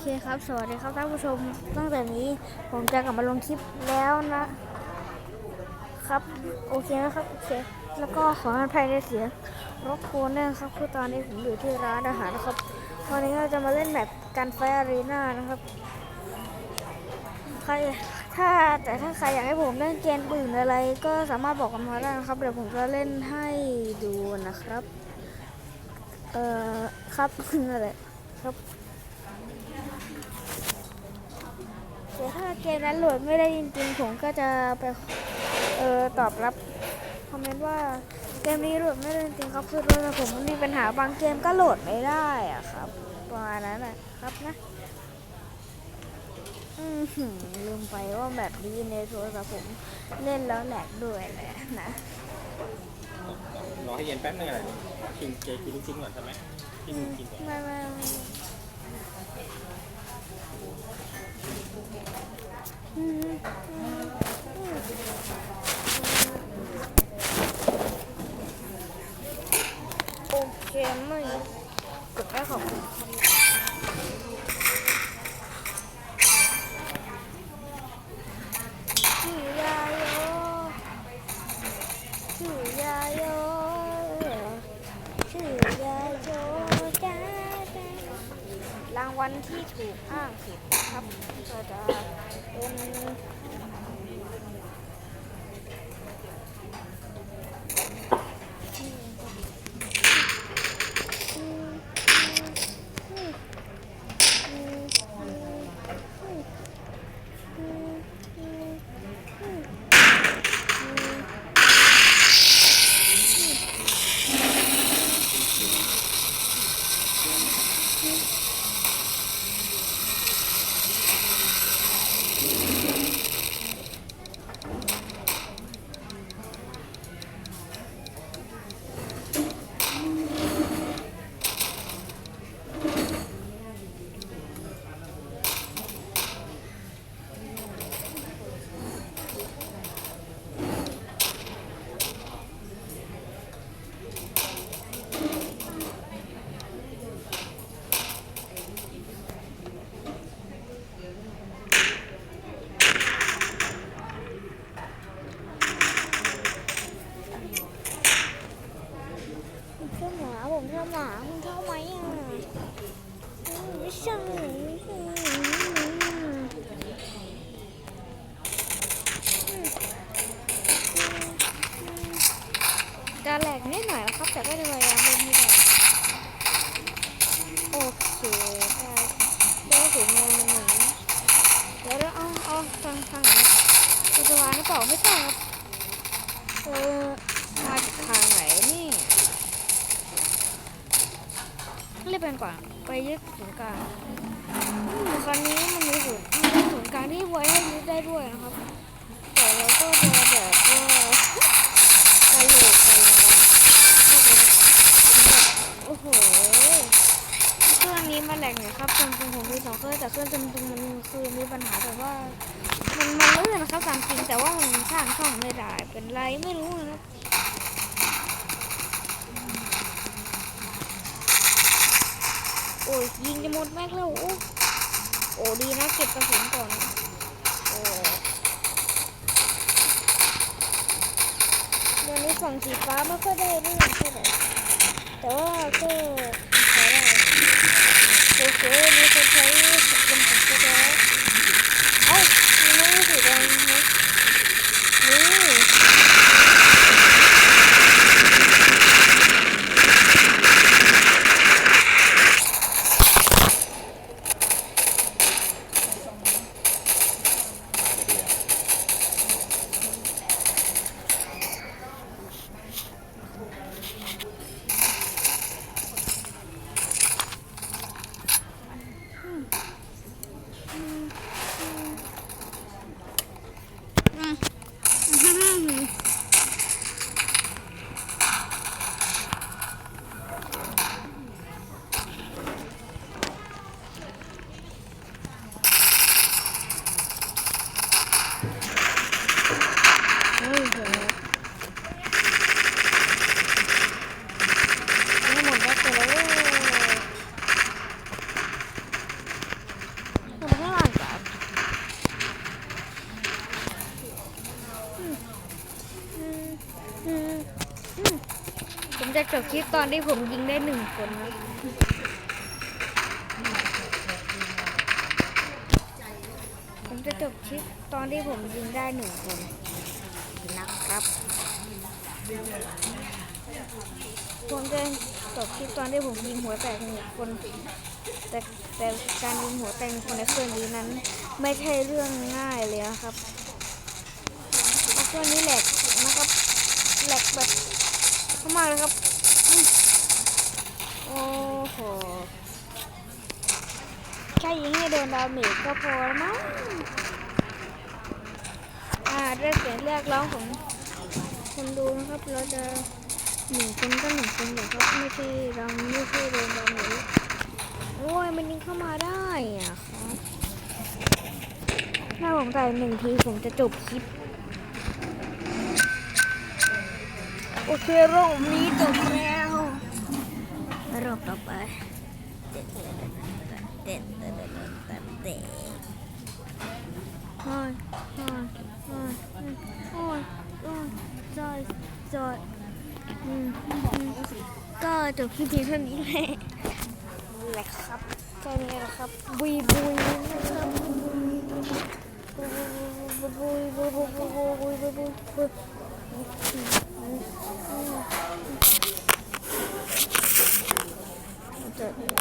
เคครับ สวัสดีครับท่านผู้ชม ตั้งแต่นี้ผมจะกลับมาลงคลิปแล้วนะครับ โอเคนะครับ โอเค แล้วก็ขออภัยในเสียงรบกวนนะครับคือตอนนี้ผมอยู่ที่ร้านอาหารนะครับวันนี้เราจะมาเล่นแบบกันไฟอารีนานะครับใครถ้าแต่ถ้าใครอยากให้ผมเล่นเกมอื่นอะไร ก็สามารถบอกกันมาได้นะครับ เดี๋ยวผมจะเล่นให้ดูนะครับ เอ่อ ครับนั่นแหละครับ เดี๋ยวถ้าเกมนั้นโหลดไม่ได้จริงๆ ผมก็จะไปเออตอบรับคอมเมนต์ว่าเกมนี้โหลดไม่ได้จริงๆครับคือโทรศัพท์ผมมันมีปัญหาบางเกมก็โหลดไม่ได้อะครับประมาณนั้นนะครับนะอืมหือลืมไปว่าแบบนี้ในโทรศัพท์ผมเล่นแล้วแหลกด้วยแหละนะรอให้เย็นแป๊บนึงอะไรกินเจกินลูกชิ้นก่อนใช่ไหมกินกินก่อนไม่ไม่ไม่อืมอืมอืมโอ เคไม่กดได้ขอบคุณชื่อยาโยชื่อยาโยชื่อยาโยจ้าจ้ารางวัลที่ถูกอ้างผิดนะครับก็จะเป็นชอบหมาผมชอบหมาคุณชอบไหมอะอื มไม่ใช่ไม่ใช่จะแหลกนิดหน่อยนะครับ แต่ก็จะพยายามเล่นให้ได้โอเคได้ได้ถึงมือหนึ่งเดี๋ยวเราเอาเอาทางทางไหนจะจะวางหรือเปล่าไม่ใช่ครับเออมาทางไหนนี่เรียกเป็นกว่า ไปยึดศูนย์กลางคราวนี้มันมีศูนย์มีศูนย์กลางที่ไว้ให้ยึดได้ด้วยนะครับ แต่เราก็จะแบบว่าตลกกันแล้วโอ้โหเครื่องนี้มันแหลกหนครับจริงๆผมมีสองเครื่องแต่เครื่องจริงๆมันคือมีปัญหาแต่ว่า มันมันลื่นนะครับตามจริงแต่ว่ามันสร้างช่องไม่ได้เป็นไรไม่รู้นะครับ โอ้ยยิงจะหมดแม็กแล้วโอ้โอ้ดีนะเก็บกระสุนก่อนโอ้วันนี้ฝั่งสีฟ้าไม่ค่อยได้เรื่องเท่าไหร่แต่ว่าก็ใช้ได้โอเคมีคนใช้เป็นของตัวแล้วเอ้ามีไม่ได้สีแดงนะนี่ จะจบคลิปตอนที่ผมยิงได้หนึ่งคนนะผมจะจบคลิปตอนที่ผมยิงได้หนึ่งคนนะครับ ผมจะจบคลิปตอนที่ผมยิงหัวแตกหนึ่งคน แต่แต่การยิงหัวแตกหนึ่งคนในเครื่องนี้นั้น ไม่ใช่เรื่องง่ายเลยนะครับเครื่องนี้แหลกนะครับแหลกแบบมากเลยครับ โอ้โห แค่ยิงให้โดนดาเมจก็พอแล้วมั้งอ่าด้วยเสียงเรียกร้องของคนดูนะครับ เราจะหนึ่งคนก็หนึ่งคนอยู่ครับไม่ใช่เราไม่ใช่โดนดาเมจโอ้ยมันยิงเข้ามาได้อะครับถ้าผมตายหนึ่งทีผมจะจบคลิปโอเครอบนี้จบแล้ว รอบต่อไปเด็ดเด็ดเด็ดเด็ดเด็ดเด็ดโอ้ยโอ้ยโอ้ยโอ้ยโอ้ยจอยจอยอืมอืมก็จบคลิปเพียงเท่านี้แหละแหละครับแค่นี้แหละครับบุยบุยนะครับบุยบุยบุยบุยบุยบุยบุยบุย 对。